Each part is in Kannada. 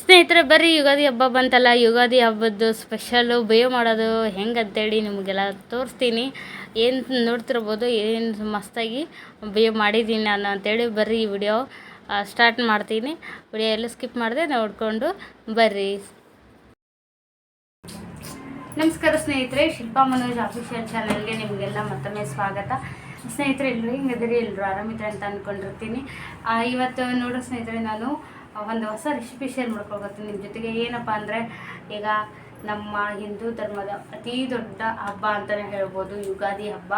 ಸ್ನೇಹಿತರೆ, ಬರ್ರಿ, ಯುಗಾದಿ ಹಬ್ಬ ಬಂತಲ್ಲ, ಯುಗಾದಿ ಹಬ್ಬದ್ದು ಸ್ಪೆಷಲು ಬೇವು ಮಾಡೋದು ಹೆಂಗೆ ಅಂತೇಳಿ ನಿಮಗೆಲ್ಲ ತೋರಿಸ್ತೀನಿ. ಏನು ನೋಡ್ತಿರ್ಬೋದು, ಏನು ಮಸ್ತಾಗಿ ಬೇವು ಮಾಡಿದ್ದೀನಿ ನಾನು ಅಂತೇಳಿ ಬರ್ರಿ ಈ ವಿಡಿಯೋ ಸ್ಟಾರ್ಟ್ ಮಾಡ್ತೀನಿ. ವಿಡಿಯೋ ಎಲ್ಲ ಸ್ಕಿಪ್ ಮಾಡಿದೆ ನೋಡಿಕೊಂಡು ಬರ್ರಿ. ನಮಸ್ಕಾರ ಸ್ನೇಹಿತರೆ, ಶಿಲ್ಪಾ ಮನೋಜ್ ಅಫಿಷಿಯಲ್ ಚಾನಲ್ಗೆ ನಿಮಗೆಲ್ಲ ಮತ್ತೊಮ್ಮೆ ಸ್ವಾಗತ. ಸ್ನೇಹಿತರೆ, ಎಲ್ಲರೂ ಹಿಂಗದಿರಿ ಎಲ್ಲರೂ ಆರಾಮಿದ್ರೆ ಅಂತ ಅಂದ್ಕೊಂಡಿರ್ತೀನಿ ಇವತ್ತು ನೋಡೋ ಸ್ನೇಹಿತರೆ, ನಾನು ಒಂದು ಹೊಸ ರೆಸಿಪಿ ಶೇರ್ ಮಾಡ್ಕೊಳ್ತೀನಿ ನಿಮ್ಮ ಜೊತೆಗೆ ಏನಪ್ಪ ಅಂದರೆ ಈಗ ನಮ್ಮ ಹಿಂದೂ ಧರ್ಮದ ಅತಿ ದೊಡ್ಡ ಹಬ್ಬ ಅಂತಲೇ ಹೇಳ್ಬೋದು, ಯುಗಾದಿ ಹಬ್ಬ.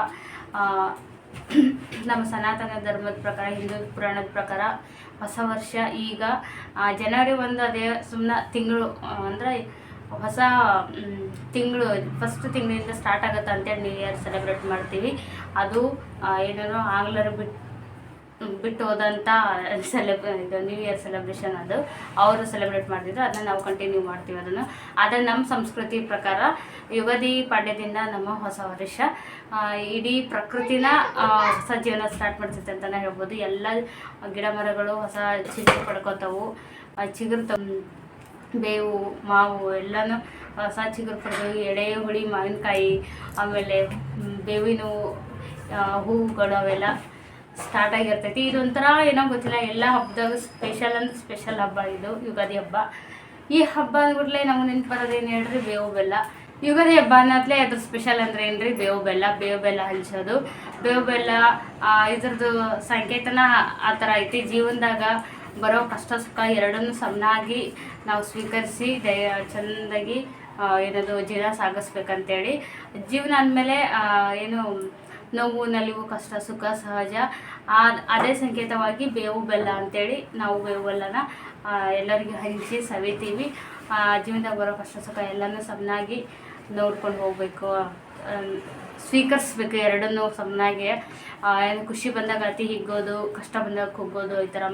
ನಮ್ಮ ಸನಾತನ ಧರ್ಮದ ಪ್ರಕಾರ, ಹಿಂದೂ ಪುರಾಣದ ಪ್ರಕಾರ ಹೊಸ ವರ್ಷ. ಈಗ ಜನವರಿ ಒಂದು ಅದೇ ಸುಮ್ಮನೆ ತಿಂಗಳು ಅಂದರೆ ಹೊಸ ತಿಂಗಳು ಫಸ್ಟ್ ತಿಂಗಳಿಂದ ಸ್ಟಾರ್ಟ್ ಆಗುತ್ತೆ ಅಂತೇಳಿ ನ್ಯೂ ಇಯರ್ ಸೆಲೆಬ್ರೇಟ್ ಮಾಡ್ತೀವಿ. ಅದು ಏನೇನೋ ಆಂಗ್ಲರು ಬಿಟ್ಟು ಬಿಟ್ಟು ಹೋದಂಥ ಸೆಲೆಬ್ ಇದು ನ್ಯೂ ಇಯರ್ ಸೆಲೆಬ್ರೇಷನ್ ಅದು. ಅವರು ಸೆಲೆಬ್ರೇಟ್ ಮಾಡ್ತಿದ್ರು, ಅದನ್ನ ನಾವು ಕಂಟಿನ್ಯೂ ಮಾಡ್ತೀವಿ ಅದನ್ನು. ಆದರೆ ನಮ್ಮ ಸಂಸ್ಕೃತಿ ಪ್ರಕಾರ ಯುಗಾದಿ ಪಾಡ್ಯದಿಂದ ನಮ್ಮ ಹೊಸ ವರ್ಷ. ಇಡೀ ಪ್ರಕೃತಿನ ಹೊಸ ಜೀವನ ಸ್ಟಾರ್ಟ್ ಮಾಡ್ತೈತೆ ಅಂತಲೇ ಹೇಳ್ಬೋದು. ಎಲ್ಲ ಗಿಡ ಮರಗಳು ಹೊಸ ಚಿಗುರು ಪಡ್ಕೋತಾವು ಚಿಗುರು ಬೇವು, ಮಾವು ಎಲ್ಲನೂ ಹೊಸ ಚಿಗುರು ಪಡೆದು ಎಡೆ, ಹುಳಿ, ಮಾವಿನಕಾಯಿ, ಆಮೇಲೆ ಬೇವಿನ ಹೂವುಗಳು ಅವೆಲ್ಲ. ಸ್ಟಾರ್ಟ್ ಆಗಿರ್ತೈತಿ. ಇದೊಂಥರ ಏನೋ ಗೊತ್ತಿಲ್ಲ, ಎಲ್ಲ ಹಬ್ಬದಾಗ ಸ್ಪೆಷಲ್ ಅಂದ್ರೆ ಸ್ಪೆಷಲ್ ಹಬ್ಬ ಇದು, ಯುಗಾದಿ ಹಬ್ಬ. ಈ ಹಬ್ಬ ಅಂದ್ಬಿಟ್ಲೆ ನಮ್ಗೆ ನೆನ್ಪು ಏನು ಹೇಳ್ರಿ? ಬೇವು ಬೆಲ್ಲ. ಯುಗಾದಿ ಹಬ್ಬ ಅನ್ನತ್ಲೆ ಅದ್ರ ಸ್ಪೆಷಲ್ ಅಂದ್ರೆ ಏನ್ರಿ? ಬೇವು ಬೆಲ್ಲ. ಬೇವು ಬೆಲ್ಲ ಹಂಚೋದು. ಬೇವು ಬೆಲ್ಲ ಇದ್ರದ್ದು ಸಂಕೇತನ ಆ ಥರ ಐತಿ. ಜೀವನದಾಗ ಬರೋ ಕಷ್ಟ ಸುಖ ಎರಡನ್ನೂ ಸಮನಾಗಿ ನಾವು ಸ್ವೀಕರಿಸಿ ದಯ, ಚಂದಾಗಿ ಏನದು ಜೀವನ ಸಾಗಿಸ್ಬೇಕಂತೇಳಿ. ಜೀವನ ಅಂದಮೇಲೆ ಏನು ನೋವು, ನಲಿವು, ಕಷ್ಟ, ಸುಖ, ಸಹಜ ಅದೇ ಸಂಕೇತವಾಗಿ ಬೇವು, ಬೆಲ್ಲ ಅಂತೇಳಿ ನಾವು ಬೇವು, ಬೆಲ್ಲನ ಎಲ್ಲರಿಗೂ ಹಂಚಿ ಸವಿತೀವಿ. ಜೀವನದಾಗ ಬರೋ ಕಷ್ಟ, ಸುಖ ಎಲ್ಲನೂ ಸಮನಾಗಿ ನೋಡ್ಕೊಂಡು ಹೋಗಬೇಕು. ಸ್ವೀಕರಿಸ್ಬೇಕು ಎರಡನ್ನೂ ಸಮನಾಗಿ. ಖುಷಿ ಬಂದಾಗ ಅತಿ ಹಿಗ್ಗೋದು, ಕಷ್ಟ ಬಂದಾಗ ಕುಗ್ಗೋದು, ಈ ಥರ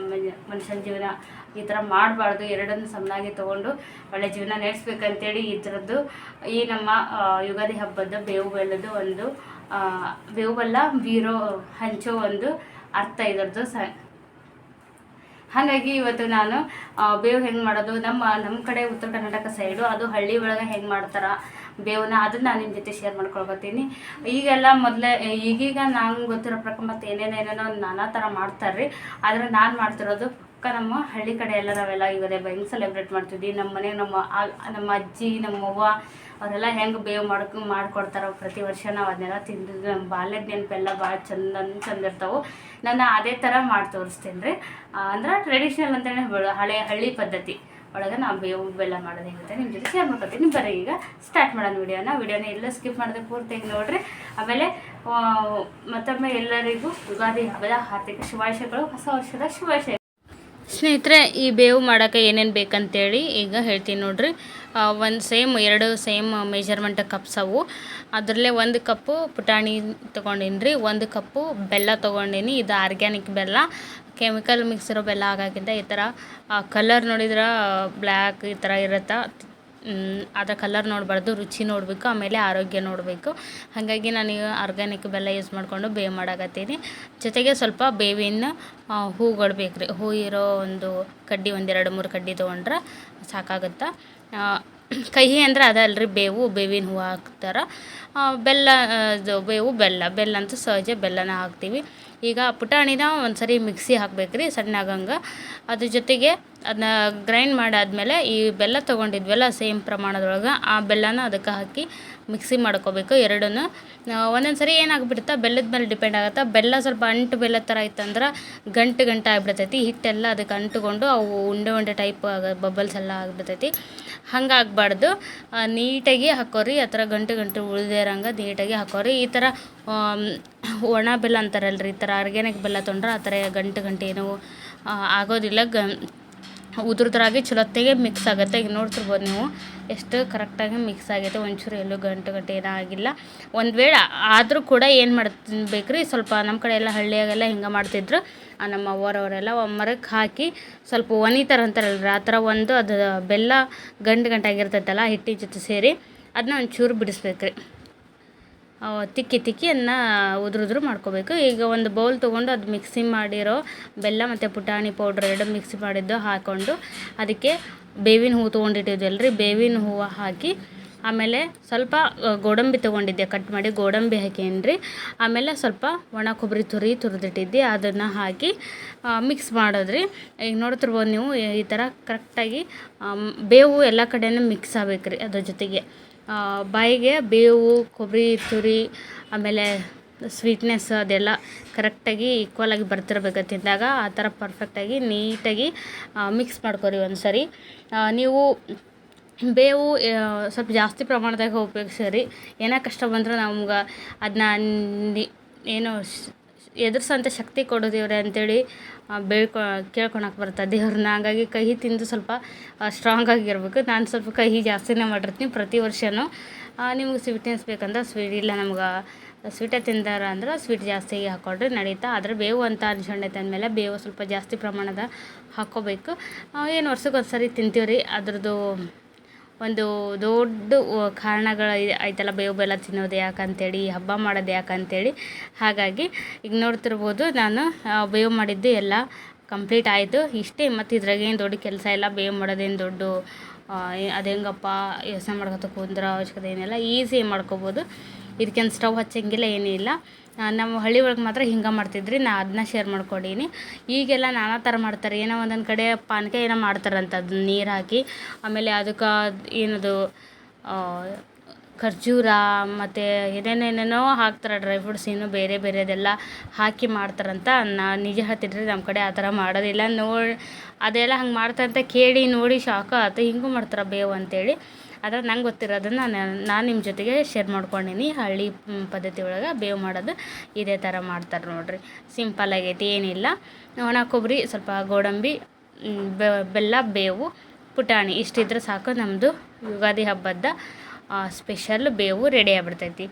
ಮನುಷ್ಯನ ಜೀವನ ಈ ಥರ ಮಾಡಬಾರ್ದು. ಎರಡನ್ನೂ ಸಮನಾಗಿ ತೊಗೊಂಡು ಒಳ್ಳೆ ಜೀವನ ನಡೆಸ್ಬೇಕಂತೇಳಿ ಈ ಥರದ್ದು ಈ ನಮ್ಮ ಯುಗಾದಿ ಹಬ್ಬದ ಬೇವು ಬೆಲ್ಲದ ಒಂದು ಬೆಲ್ಲ ಬೀರೋ, ಹಂಚೋ ಒಂದು ಅರ್ಥ ಇದರದ್ದು ಸ. ಹಾಗಾಗಿ ಇವತ್ತು ನಾನು ಬೇವು ಹೆಂಗೆ ಮಾಡೋದು, ನಮ್ಮ ನಮ್ಮ ಕಡೆ ಉತ್ತರ ಕರ್ನಾಟಕ ಸೈಡು ಅದು ಹಳ್ಳಿ ಒಳಗೆ ಹೆಂಗೆ ಮಾಡ್ತಾರೆ ಬೇವನ್ನ ಅದನ್ನು ನಾನು ನಿಮ್ಮ ಜೊತೆ ಶೇರ್ ಮಾಡ್ಕೊಳ್ಬತ್ತೀನಿ. ಈಗೆಲ್ಲ ಮೊದಲೇ, ಈಗೀಗ ನಂಗೆ ಗೊತ್ತಿರೋ ಪ್ರಕಾರ ಮತ್ತು ಏನೇನೇನೇನೋ ನಾನಾ ಥರ ಮಾಡ್ತಾರೆ ಆದರೆ ನಾನು ಮಾಡ್ತಿರೋದು ಪಕ್ಕ ನಮ್ಮ ಹಳ್ಳಿ ಕಡೆ ಎಲ್ಲ ನಾವೆಲ್ಲ ಇವಾಗ ಹೆಂಗೆ ಸೆಲೆಬ್ರೇಟ್ ಮಾಡ್ತಿದ್ವಿ ನಮ್ಮ ಮನೆ, ನಮ್ಮ ನಮ್ಮ ಅಜ್ಜಿ, ನಮ್ಮ ಅವ್ವ, ಅವರೆಲ್ಲ ಹೆಂಗೆ ಬೇವು ಮಾಡ್ಕೊ, ಮಾಡ್ಕೊಡ್ತಾರೋ ಪ್ರತಿ ವರ್ಷ ನಾವು ಅದನ್ನೆಲ್ಲ ತಿಂದಿದ್ದು ನಮ್ಮ ಬಾಲ್ಯದ ನೆನಪೆಲ್ಲ ಭಾಳ ಚಂದ ಚಂದ ಇರ್ತಾವೆ. ನಾನು ಅದೇ ಥರ ಮಾಡಿ ತೋರಿಸ್ತೀನಿ ರೀ ಅಂದ್ರೆ ಟ್ರೆಡಿಷ್ನಲ್ ಅಂತಲೇ ಹಳೆ, ಹಳ್ಳಿ ಪದ್ಧತಿ. ಒಳಗೆ ನಾವು ಬೇವು ಬೆಲ್ಲ ಮಾಡೋದು ಹೆಂಗುತ್ತೆ ನಿಮ್ಮ ಜೊತೆ ಶೇರ್ ಮಾಡ್ಕೊತೀನಿ. ಬರೀ ಈಗ ಸ್ಟಾರ್ಟ್ ಮಾಡೋಣ ವಿಡಿಯೋನ. ವಿಡಿಯೋನ ಎಲ್ಲ ಸ್ಕಿಪ್ ಮಾಡಿದೆ ಪೂರ್ತಿಯಾಗಿ ನೋಡ್ರಿ. ಆಮೇಲೆ ಮತ್ತೊಮ್ಮೆ ಎಲ್ಲರಿಗೂ ಯುಗಾದಿ ಹಬ್ಬದ ಹಾರ್ದಿಕ ಶುಭಾಶಯಗಳು. ಹೊಸ ವರ್ಷದ ಶುಭಾಶಯ. ಸ್ನೇಹಿತರೆ, ಈ ಬೇವು ಮಾಡೋಕ್ಕೆ ಏನೇನು ಬೇಕಂತೇಳಿ ಈಗ ಹೇಳ್ತೀನಿ ನೋಡ್ರಿ. ಒಂದು ಸೇಮ್, ಎರಡು ಸೇಮ್ ಮೆಜರ್ಮೆಂಟ್ ಕಪ್ಸ್ ಅವು. ಅದರಲ್ಲೇ ಒಂದು ಕಪ್ಪು ಪುಟಾಣಿ ತೊಗೊಂಡೀನಿ ರೀ ಒಂದು ಕಪ್ಪು ಬೆಲ್ಲ ತೊಗೊಂಡೀನಿ. ಇದು ಆರ್ಗ್ಯಾನಿಕ್ ಬೆಲ್ಲ. ಕೆಮಿಕಲ್ ಮಿಕ್ಸ್ ಇರೋ ಬೆಲ್ಲ ಆಗಾಗಿಂದ ಈ ಥರ ಕಲರ್ ನೋಡಿದ್ರೆ ಬ್ಲ್ಯಾಕ್ ಈ ಥರ ಇರುತ್ತೆ ಅದರ ಕಲರ್ ನೋಡಬಾರ್ದು, ರುಚಿ ನೋಡಬೇಕು, ಆಮೇಲೆ ಆರೋಗ್ಯ ನೋಡಬೇಕು. ಹಾಗಾಗಿ ನಾನು ಆರ್ಗ್ಯಾನಿಕ್ ಬೆಲ್ಲ ಯೂಸ್ ಮಾಡಿಕೊಂಡು ಬೇವು ಮಾಡಾಕತ್ತೀನಿ. ಜೊತೆಗೆ ಸ್ವಲ್ಪ ಬೇವಿನ ಹೂಗಳು ಬೇಕು ಹೂ ಇರೋ ಒಂದು ಕಡ್ಡಿ, ಒಂದೆರಡು, ಮೂರು ಕಡ್ಡಿ ತೊಗೊಂಡ್ರೆ ಸಾಕಾಗುತ್ತೆ? ಕಹಿ ಅಂದರೆ ಅದಲ್ರಿ, ಬೇವು, ಬೇವಿನ ಹೂವು ಹಾಕ್ತಾರೆ. ಬೆಲ್ಲ ಬೇವು, ಬೆಲ್ಲ. ಬೆಲ್ಲ ಅಂತೂ ಸಹಜ ಬೆಲ್ಲನ ಹಾಕ್ತೀವಿ. ಈಗ ಪುಟಾಣಿನ ಒಂದು ಸರಿ ಮಿಕ್ಸಿ ಹಾಕ್ಬೇಕು ರೀ ಸಣ್ಣ ಆಗಂಗೆ ಅದ್ರ ಜೊತೆಗೆ ಅದನ್ನ ಗ್ರೈಂಡ್ ಮಾಡಾದಮೇಲೆ ಈ ಬೆಲ್ಲ ತೊಗೊಂಡಿದ್ವಲ್ಲ ಸೇಮ್ ಪ್ರಮಾಣದೊಳಗೆ, ಆ ಬೆಲ್ಲನ ಅದಕ್ಕೆ ಹಾಕಿ ಮಿಕ್ಸಿ ಮಾಡ್ಕೋಬೇಕು. ಎರಡನ್ನು ಒಂದೊಂದು ಸರಿ ಏನಾಗ್ಬಿಡುತ್ತೆ ಬೆಲ್ಲದ ಮೇಲೆ ಡಿಪೆಂಡ್ ಆಗುತ್ತೆ. ಬೆಲ್ಲ ಸ್ವಲ್ಪ ಅಂಟು ಬೆಲ್ಲ ಥರ ಇತ್ತಂದ್ರೆ ಗಂಟು ಗಂಟು ಆಗಿಬಿಡ್ತೈತಿ. ಹಿಟ್ಟೆಲ್ಲ ಅದಕ್ಕೆ ಅಂಟುಕೊಂಡು ಅವು ಉಂಡೆ ಉಂಡೆ ಟೈಪ್ ಆಗ ಬಬಲ್ಸ್ ಎಲ್ಲ ಆಗಿಬಿಡ್ತೈತಿ. ಹಂಗೆ ಆಗಬಾರ್ದು ನೀಟಾಗಿ ಹಾಕೋರಿ. ಆ ಥರ ಗಂಟು ಗಂಟು ಉಳಿದೇ ಇರಂಗೆ ನೀಟಾಗಿ ಹಾಕೋರಿ. ಈ ಥರ ಒಣ ಬೆಲ್ಲ ಅಂತಾರಲ್ರಿ, ಈ ಥರ ಆರ್ಗ್ಯಾನಿಕ್ ಬೆಲ್ಲ ತೊಗೊಂಡ್ರೆ ಆ ಥರ ಗಂಟು ಗಂಟು ಏನೂ ಆಗೋದಿಲ್ಲ. ಗ ಉದುರುದ್ರಾಗಿ ಚಲೋತ್ತಿಗೆ ಮಿಕ್ಸ್ ಆಗುತ್ತೆ. ಈಗ ನೋಡ್ತಿರ್ಬೋದು ನೀವು, ಎಷ್ಟು ಕರೆಕ್ಟಾಗಿ ಮಿಕ್ಸ್ ಆಗೈತೆ. ಒಂಚೂರು ಎಲ್ಲೂ ಗಂಟು ಗಂಟು ಏನೂ ಆಗಿಲ್ಲ. ಒಂದು ವೇಳೆ ಆದರೂ ಕೂಡ ಏನು ಮಾಡ್ಬೇಕ್ರಿ ಸ್ವಲ್ಪ ನಮ್ಮ ಕಡೆ ಎಲ್ಲ ಹಳ್ಳಿಯಾಗೆಲ್ಲ ಹಿಂಗೆ ಮಾಡ್ತಿದ್ರು. ನಮ್ಮ ಅವರವರೆಲ್ಲ ಮರಕ್ಕೆ ಹಾಕಿ ಸ್ವಲ್ಪ ಒನಿತಾರೆ ಅಂತಾರಲ್ರಿ. ಆ ಥರ ಒಂದು ಅದು ಬೆಲ್ಲ ಗಂಟು ಗಂಟಾಗಿರ್ತೈತಲ್ಲ ಹಿಟ್ಟಿನ ಜೊತೆ ಸೇರಿ, ಅದನ್ನ ಒಂಚೂರು ಬಿಡಿಸ್ಬೇಕ್ರಿ. ತಿಕ್ಕಿ ತಿಕ್ಕಿ ಅದನ್ನ ಉದುರು ಮಾಡ್ಕೋಬೇಕು. ಈಗ ಒಂದು ಬೌಲ್ ತೊಗೊಂಡು ಅದು ಮಿಕ್ಸಿ ಮಾಡಿರೋ ಬೆಲ್ಲ ಮತ್ತು ಪುಟಾಣಿ ಪೌಡ್ರ್ ಎರಡು ಮಿಕ್ಸಿ ಮಾಡಿದ್ದು ಹಾಕ್ಕೊಂಡು ಅದಕ್ಕೆ ಬೇವಿನ ಹೂವು ತೊಗೊಂಡಿಟ್ಟಿದ್ವಲ್ಲ ರೀ ಬೇವಿನ ಹೂವು ಹಾಕಿ ಆಮೇಲೆ ಸ್ವಲ್ಪ ಗೋಡಂಬಿ ತೊಗೊಂಡಿದ್ದೆ ಕಟ್ ಮಾಡಿ ಗೋಡಂಬಿ ಹಾಕೇನ್ರಿ? ಆಮೇಲೆ ಸ್ವಲ್ಪ ಒಣ ಕೊಬ್ಬರಿ ತುರಿ ತುರಿದಿಟ್ಟಿದ್ದೆ, ಅದನ್ನು ಹಾಕಿ ಮಿಕ್ಸ್ ಮಾಡೋದ್ರಿ. ಈಗ ನೋಡ್ತಿರ್ಬೋದು ನೀವು ಈ ಥರ ಕರೆಕ್ಟಾಗಿ ಬೇವು ಎಲ್ಲ ಕಡೆನೂ ಮಿಕ್ಸ್ ಆಗ್ಬೇಕು ರೀ ಅದ್ರ ಜೊತೆಗೆ. ಬಾಯಿಗೆ ಬೇವು, ಕೊಬ್ಬರಿ, ತುರಿ, ಆಮೇಲೆ ಸ್ವೀಟ್ನೆಸ್ ಅದೆಲ್ಲ ಕರೆಕ್ಟಾಗಿ ಈಕ್ವಲಾಗಿ ಬರ್ತಿರ್ಬೇಕು ತಿಂದಾಗ. ಆ ಥರ ಪರ್ಫೆಕ್ಟಾಗಿ ನೀಟಾಗಿ ಮಿಕ್ಸ್ ಮಾಡ್ಕೊರಿ ಒಂದು ಸರಿ ನೀವು ಬೇವು ಸ್ವಲ್ಪ ಜಾಸ್ತಿ ಪ್ರಮಾಣದಾಗ ಉಪಯೋಗಿಸಿರಿ. ಏನೇ ಕಷ್ಟ ಬಂದರೂ ನಮ್ಗೆ ಅದನ್ನ ಏನು ಎದುರ್ಸೋಂಥ ಶಕ್ತಿ ಕೊಡು ದೇವ್ರೆ ಅಂತೇಳಿ ಬೇಳ್ಕೊ ಕೇಳ್ಕೊಳಕ್ಕೆ ಬರ್ತದೆ ದೇವ್ರನ್ನ. ಹಾಗಾಗಿ ಕಹಿ ತಿಂದು ಸ್ವಲ್ಪ ಸ್ಟ್ರಾಂಗ್ ಆಗಿರ್ಬೇಕು. ನಾನು ಸ್ವಲ್ಪ ಕಹಿ ಜಾಸ್ತಿನೇ ಮಾಡಿರ್ತೀನಿ ಪ್ರತಿ ವರ್ಷವೂ ನಿಮ್ಗೆ ಸ್ವೀಟ್ ಬೇಕಂದ್ರೆ ಸ್ವೀಟ್ ಇಲ್ಲ ನಮ್ಗೆ ಸ್ವೀಟೇ ತಿಂದಾರ ಅಂದ್ರೆ ಸ್ವೀಟ್ ಜಾಸ್ತಿ ಹಾಕ್ಕೊಂಡ್ರೆ ನಡೀತಾ. ಆದರೆ ಬೇವು ಅಂತ ಅನ್ಕೊಂಡೈತೆ ಅಂದಮೇಲೆ ಬೇವು ಸ್ವಲ್ಪ ಜಾಸ್ತಿ ಪ್ರಮಾಣದ ಹಾಕ್ಕೋಬೇಕು. ಏನು ವರ್ಷಕ್ಕೆ ಒಂದು ಸರಿ ತಿಂತೀವಿ ರೀ ಅದ್ರದ್ದು ಒಂದು ದೊಡ್ಡ ಕಾರಣಗಳು ಐತಲ್ಲ ಬೇವು ಬೆಲ್ಲ ತಿನ್ನೋದು ಯಾಕಂತೇಳಿ, ಹಬ್ಬ ಮಾಡೋದು ಯಾಕಂತೇಳಿ. ಹಾಗಾಗಿ, ಈಗ ನೋಡ್ತಿರ್ಬೋದು, ನಾನು ಬೇವು ಮಾಡಿದ್ದು ಎಲ್ಲ ಕಂಪ್ಲೀಟ್ ಆಯಿತು. ಇಷ್ಟೇ, ಮತ್ತು ಇದ್ರಾಗೇನು ದೊಡ್ಡ ಕೆಲಸ ಇಲ್ಲ. ಬೇವು ಮಾಡೋದೇನು ದೊಡ್ಡ ಅದು ಹೆಂಗಪ್ಪ ಯೋಚನೆ ಮಾಡ್ಕೊತ ಕುಂದ್ರೋ ಅವಶ್ಯಕತೆ ಏನಿಲ್ಲ. ಈಸಿ ಮಾಡ್ಕೊಬೋದು. ಇದಕ್ಕೇನು ಸ್ಟವ್ ಹಚ್ಚಂಗಿಲ್ಲ, ಏನೂ ಇಲ್ಲ. ನಮ್ಮ ಹಳ್ಳಿ ಒಳಗೆ ಮಾತ್ರ ಹಿಂಗೆ ಮಾಡ್ತಿದ್ರಿ, ನಾ ಅದನ್ನ ಶೇರ್ ಮಾಡ್ಕೊಂಡೀನಿ. ಈಗೆಲ್ಲ ನಾನಾ ಥರ ಮಾಡ್ತಾರೆ. ಏನೋ ಒಂದೊಂದು ಕಡೆ ಪಾನಕ ಏನೋ ಮಾಡ್ತಾರಂತ ಅದನ್ನ ನೀರು ಹಾಕಿ, ಆಮೇಲೆ ಅದಕ್ಕೆ ಏನದು ಖರ್ಜೂರ, ಮತ್ತು ಏನೇನೇನೇನೋ ಹಾಕ್ತಾರೆ ಡ್ರೈ ಫ್ರೂಟ್ಸ್ ಇನ್ನೂ ಬೇರೆ ಬೇರೆದೆಲ್ಲ ಹಾಕಿ ಮಾಡ್ತಾರಂತ ನಾ ನಿಜ ಹೇಳ್ತೀನಿ ನಮ್ಮ ಕಡೆ ಆ ಥರ ಮಾಡೋದಿಲ್ಲ. ನೋಡಿ, ಅದೆಲ್ಲ ಹಂಗೆ ಮಾಡ್ತಾರಂತ ಕೇಳಿ ನೋಡಿ, ಶಾಕ್ ಆಯ್ತು ಹಿಂಗೂ ಮಾಡ್ತಾರೆ ಬೇವು ಅಂತೇಳಿ. ಆದರೆ ನಂಗೆ ಗೊತ್ತಿರೋದನ್ನು ನಾನು ನಿಮ್ಮ ಜೊತೆಗೆ ಶೇರ್ ಮಾಡ್ಕೊಂಡೀನಿ. ಹಳ್ಳಿ ಪದ್ಧತಿ ಒಳಗೆ ಬೇವು ಮಾಡೋದು ಇದೇ ಥರ ಮಾಡ್ತಾರೆ ನೋಡಿರಿ. ಸಿಂಪಲ್ ಆಗೈತಿ, ಏನಿಲ್ಲ. ಒಣ ಕೊಬ್ಬರಿ ಸ್ವಲ್ಪ ಗೋಡಂಬಿ ಬೆಲ್ಲ, ಬೇವು, ಪುಟಾಣಿ ಇಷ್ಟಿದ್ರೆ ಸಾಕು. ನಮ್ಮದು ಯುಗಾದಿ ಹಬ್ಬದ ಸ್ಪೆಷಲ್ ಬೇವು ರೆಡಿ ಆಗ್ಬಿಡ್ತೈತಿ.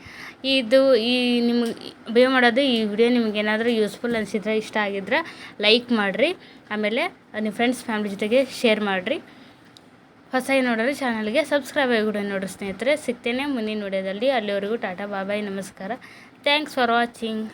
ಇದು ಈ ನಿಮ್ಗೆ ಬೇವು ಮಾಡೋದು ಈ ವಿಡಿಯೋ ನಿಮ್ಗೆ ಏನಾದರೂ ಯೂಸ್ಫುಲ್ ಅನಿಸಿದ್ರೆ, ಇಷ್ಟ ಆಗಿದ್ರೆ ಲೈಕ್ ಮಾಡಿರಿ. ಆಮೇಲೆ ನಿಮ್ಮ ಫ್ರೆಂಡ್ಸ್ ಫ್ಯಾಮ್ಲಿ ಜೊತೆಗೆ ಶೇರ್ ಮಾಡಿರಿ. ಹೊಸ ನೋಡೋರು ಚಾನಲ್ಗೆ ಸಬ್ಸ್ಕ್ರೈಬ್ ಆಗಿಬಿಡಿ ನೋಡಿ ಸ್ನೇಹಿತರೆ. ಸಿಗ್ತೇನೆ ಮುಂದಿನ ವಿಡಿಯೋದಲ್ಲಿ. ಅಲ್ಲಿವರೆಗೂ ಟಾಟಾ ಬಾಬಾಯ್ ನಮಸ್ಕಾರ. Thanks for watching.